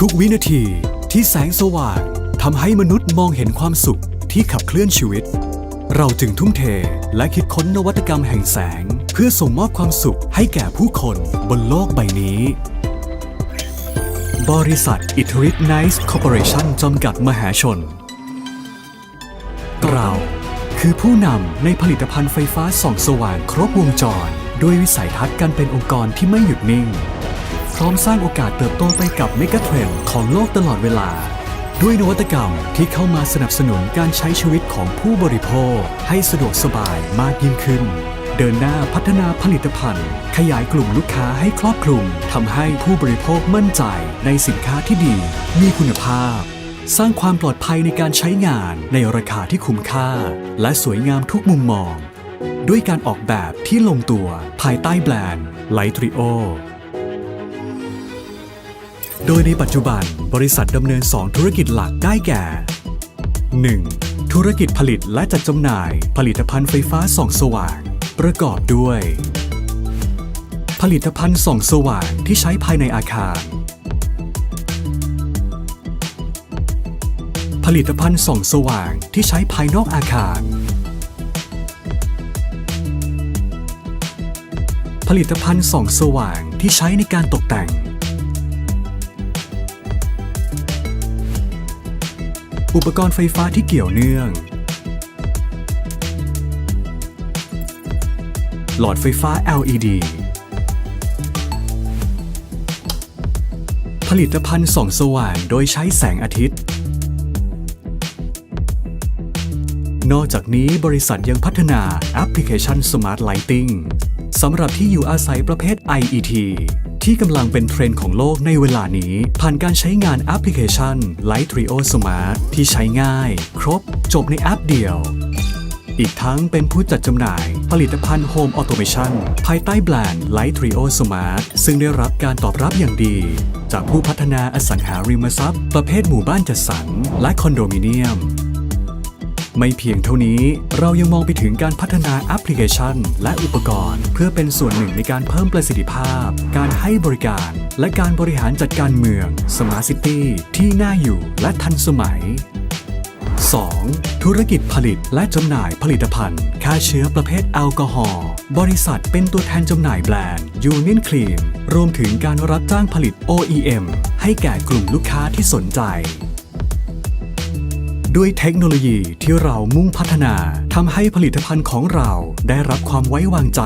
ทุกวินาทีที่แสงสว่างทำให้มนุษย์มองเห็นความสุขที่ขับเคลื่อนชีวิต เราจึงทุ่มเทและคิดค้นนวัตกรรมแห่งแสง เพื่อส่งมอบความสุขให้แก่ผู้คนบนโลกใบนี้ บริษัทอิทริทไนส์คอร์ปอเรชั่นจำกัดมหาชน เราคือผู้นำในผลิตภัณฑ์ไฟฟ้าส่องสว่างครบวงจร ด้วยวิสัยทัศน์การเป็นองค์กรที่ไม่หยุดนิ่ง ร้อมสร้างโอกาสเติบโตไปกับเมกะเทรนด์ของโลกตลอดเวลา ด้วยนวัตกรรมที่เข้ามาสนับสนุนการใช้ชีวิตของผู้บริโภค ให้สะดวกสบายมากยิ่งขึ้น เดินหน้าพัฒนาผลิตภัณฑ์ ขยายกลุ่มลูกค้าให้ครอบคลุมทำให้ผู้บริโภคมั่นใจในสินค้าที่ดี มีคุณภาพ สร้างความปลอดภัยในการใช้งานในราคาที่คุ้มค่า และสวยงามทุกมุมมอง ด้วยการออกแบบที่ลงตัวภายใต้แบรนด์ไลทริโอ โดยในปัจจุบันบริษัทดำเนิน 2 ธุรกิจหลักได้แก่ 1. ธุรกิจผลิตและจัดจำหน่าย ผลิตภัณฑ์ไฟฟ้าส่องสว่าง ประกอบด้วย ผลิตภัณฑ์ส่องสว่างที่ใช้ภายในอาคาร ผลิตภัณฑ์ส่องสว่างที่ใช้ภายนอกอาคารผลิตภัณฑ์ส่องสว่างที่ใช้ในการตกแต่ง อุปกรณ์ไฟฟ้าที่เกี่ยวเนื่อง หลอดไฟฟ้า LED ผลิตภัณฑ์ส่องสว่างโดยใช้แสงอาทิตย์ นอกจากนี้บริษัทยังพัฒนาแอปพลิเคชัน Smart Lighting สำหรับที่อยู่อาศัยประเภท IET ที่กำลังเป็นเทรนด์ของโลกในเวลานี้ ผ่านการใช้งานแอปพลิเคชัน Light Trio Smart ที่ใช้ง่าย ครบ จบในแอปเดียว อีกทั้งเป็นผู้จัดจำหน่าย ผลิตภัณฑ์ Home Automation ภายใต้แบรนด์ Light Trio Smart ซึ่งได้รับการตอบรับอย่างดี จากผู้พัฒนาอสังหาริมทรัพย์ ประเภทหมู่บ้านจัดสรรและคอนโดมิเนียม ไม่เพียงเท่านี้เรายังมองไปถึงการพัฒนาแอปพลิเคชัน และอุปกรณ์ เพื่อเป็นส่วนหนึ่งในการเพิ่มประสิทธิภาพ การให้บริการ และการบริหารจัดการเมือง Smart City ที่น่าอยู่และทันสมัย 2. ธุรกิจผลิตและจำหน่ายผลิตภัณฑ์ฆ่าเชื้อประเภทแอลกอฮอล์บริษัทเป็นตัวแทนจำหน่ายแบรนด์ Union Clean รวมถึงการรับจ้างผลิต OEM ให้แก่กลุ่มลูกค้าที่สนใจ ด้วยเทคโนโลยีที่เรามุ่งพัฒนาทำให้ผลิตภัณฑ์ของเราได้รับความไว้วางใจ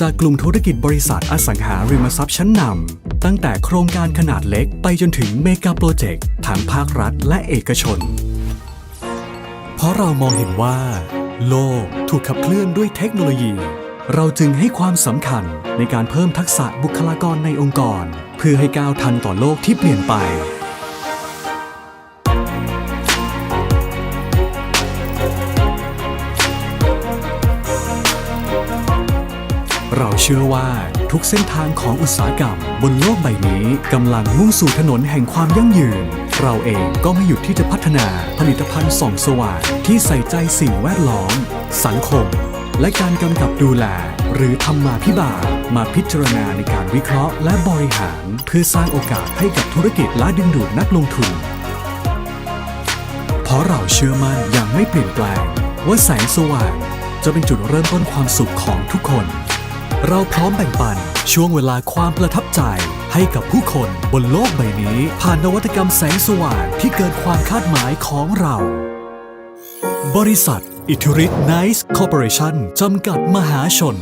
จากกลุ่มธุรกิจบริษัทอสังหาริมทรัพย์ชั้นนำตั้งแต่โครงการขนาดเล็กไปจนถึงเมกะโปรเจกต์ทั้งภาครัฐและเอกชน เพราะเรามองเห็นว่า โลกถูกขับเคลื่อนด้วยเทคโนโลยี เราจึงให้ความสำคัญในการเพิ่มทักษะบุคลากรในองค์กร เพื่อให้ก้าวทันต่อโลกที่เปลี่ยนไป เราเชื่อว่าทุกเส้นทางของอุตสาหกรรม บนโลกใบนี้กำลังมุ่งสู่ถนนแห่งความยั่งยืน เราเองก็ไม่หยุดที่จะพัฒนาผลิตภัณฑ์ส่องสว่างที่ใส่ใจสิ่งแวดล้อม สังคม และการกำกับดูแล หรือธรรมาพิบาลมาพิจารณาในการวิเคราะห์และบริหาร เพื่อสร้างโอกาสให้กับธุรกิจและดึงดูดนักลงทุน เพราะเราเชื่อมั่นอย่างไม่เปลี่ยนแปลง ว่าแสงสว่างจะเป็นจุดเริ่มต้นความสุขของทุกคน เราพร้อมแบ่งปันช่วงเวลาความประทับใจ ให้กับผู้คนบนโลกใบนี้ ผ่านนวัตกรรมแสงสว่างที่เกินความคาดหมายของเรา บริษัท อิทริทไนส์คอร์ปอเรชั่นจำกัดมหาชน